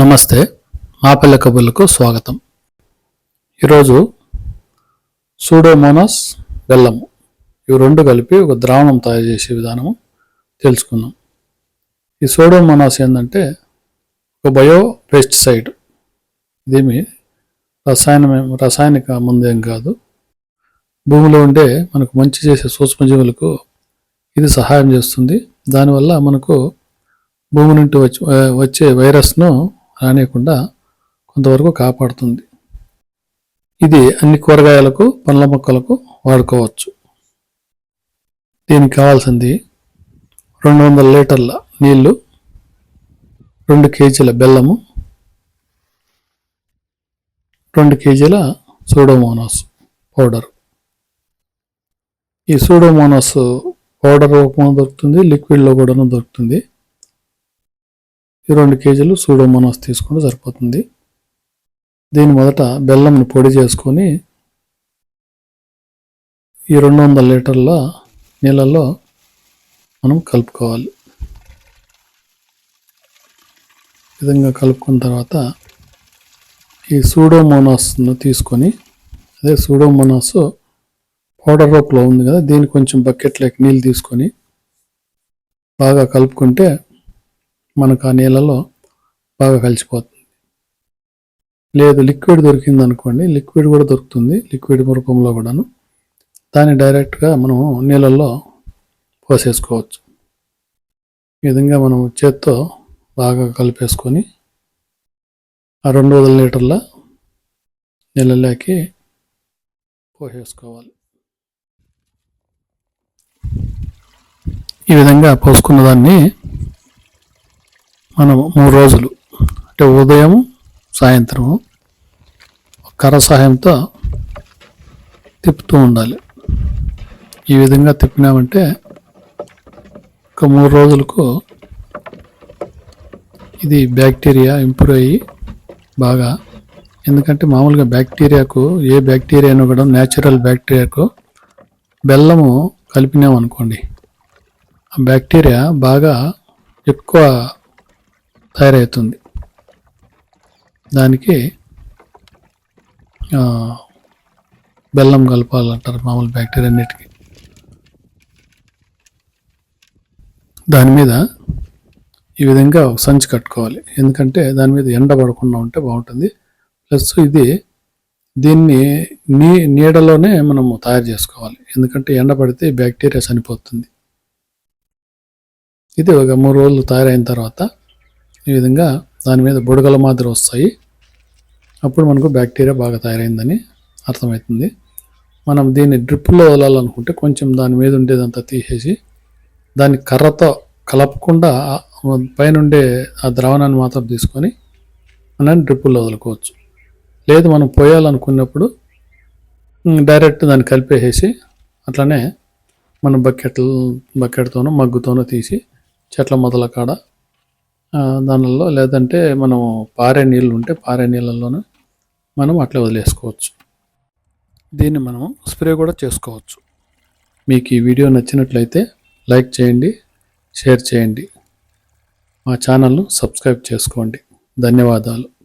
నమస్తే మాపల్లె కబుర్లకు స్వాగతం. ఈరోజు సూడోమోనాస్ బెల్లము. ఇవి రెండు కలిపి ఒక ద్రావణం తయారు చేసే విధానము తెలుసుకుందాం. ఈ సూడోమోనాస్ ఏంటంటే ఒక బయో పెస్టిసైడ్. ఇదేమి రసాయన రసాయనిక మందేం కాదు. భూమిలో ఉండే మనకు మంచి చేసే సూక్ష్మజీవులకు ఇది సహాయం చేస్తుంది. దానివల్ల మనకు భూమి నుండి వచ్చి వచ్చే వైరస్ను రానియకుండా కొంతవరకు కాపాడుతుంది. ఇది అన్ని కూరగాయలకు పండ్ల మొక్కలకు వాడుకోవచ్చు. దీనికి కావాల్సింది రెండు వందల లీటర్ల నీళ్ళు రెండు కేజీల బెల్లము రెండు కేజీల సూడోమోనాస్ పౌడర్. ఈ సూడోమోనాస్ పౌడర్ రూపంలో దొరుకుతుంది లిక్విడ్లో కూడా దొరుకుతుంది. ఈ రెండు కేజీలు సూడోమోనాస్ తీసుకుంటే సరిపోతుంది. దీని మొదట బెల్లంని పొడి చేసుకొని ఈ రెండు వందల లీటర్ల నీళ్ళల్లో మనం కలుపుకోవాలి. విధంగా కలుపుకున్న తర్వాత ఈ సూడోమోనాస్ను తీసుకొని అదే సూడోమోనాస్ పౌడర్ రూపంలో ఉంది కదా దీన్ని కొంచెం బకెట్లోకి నీళ్ళు తీసుకొని బాగా కలుపుకుంటే మనకు ఆ నీళ్ళలో బాగా కలిసిపోతుంది. లేదు లిక్విడ్ దొరికింది అనుకోండి లిక్విడ్ కూడా దొరుకుతుంది లిక్విడ్ రూపంలో కూడాను. దాన్ని డైరెక్ట్గా మనం నీళ్ళల్లో పోసేసుకోవచ్చు. ఈ విధంగా మనం చేత్తో బాగా కలిపేసుకొని ఆ రెండు వందల లీటర్ల నీళ్ళలోకి పోసేసుకోవాలి. ఈ విధంగా పోసుకున్న దాన్ని మనం మూడు రోజులు అంటే ఉదయం సాయంత్రము కర్ర సహాయంతో తిప్పుతూ ఉండాలి. ఈ విధంగా తిప్పినామంటే ఒక మూడు రోజులకు ఇది బ్యాక్టీరియా ఇంప్రూవ్ అయ్యి బాగా ఎందుకంటే మామూలుగా బ్యాక్టీరియాకు ఏ బ్యాక్టీరియాను కూడా న్యాచురల్ బ్యాక్టీరియాకు బెల్లము కలిపినామనుకోండి ఆ బ్యాక్టీరియా బాగా ఎక్కువ తయారవుతుంది. దానికి బెల్లం కలపాలంటారు మామూలు బ్యాక్టీరియా అన్నిటికీ. దాని మీద ఈ విధంగా ఒక సంచి కట్టుకోవాలి. ఎందుకంటే దాని మీద ఎండ పడకుండా ఉంటే బాగుంటుంది. ప్లస్ ఇది దీన్ని నీ నీడలోనే మనము తయారు చేసుకోవాలి. ఎందుకంటే ఎండ పడితే బ్యాక్టీరియా చనిపోతుంది. ఇది ఒక మూడు రోజులు తయారైన తర్వాత ఈ విధంగా దాని మీద బుడగల మాదిరి వస్తాయి. అప్పుడు మనకు బ్యాక్టీరియా బాగా తయారైందని అర్థమవుతుంది. మనం దీన్ని డ్రిప్పులో వదలాలనుకుంటే కొంచెం దాని మీద ఉండేదంతా తీసేసి దాన్ని కర్రతో కలపకుండా పైనుండే ఆ ద్రావణాన్ని మాత్రం తీసుకొని మనం డ్రిప్పుల్లో వదులుకోవచ్చు. లేదు మనం పోయాలనుకున్నప్పుడు డైరెక్ట్ దాన్ని కలిపేసేసి అట్లనే మనం బకెట్ బకెట్తోనో మగ్గుతోనో తీసి చెట్ల మొదల కాడ దానిలో లేదంటే మనం పారే నీళ్ళు ఉంటే పారే నీళ్ళల్లోనే మనం అట్లా వదిలేసుకోవచ్చు. దీన్ని మనం స్ప్రే కూడా చేసుకోవచ్చు. మీకు ఈ వీడియో నచ్చినట్లయితే లైక్ చేయండి షేర్ చేయండి. మా ఛానల్ను సబ్స్క్రైబ్ చేసుకోండి. ధన్యవాదాలు.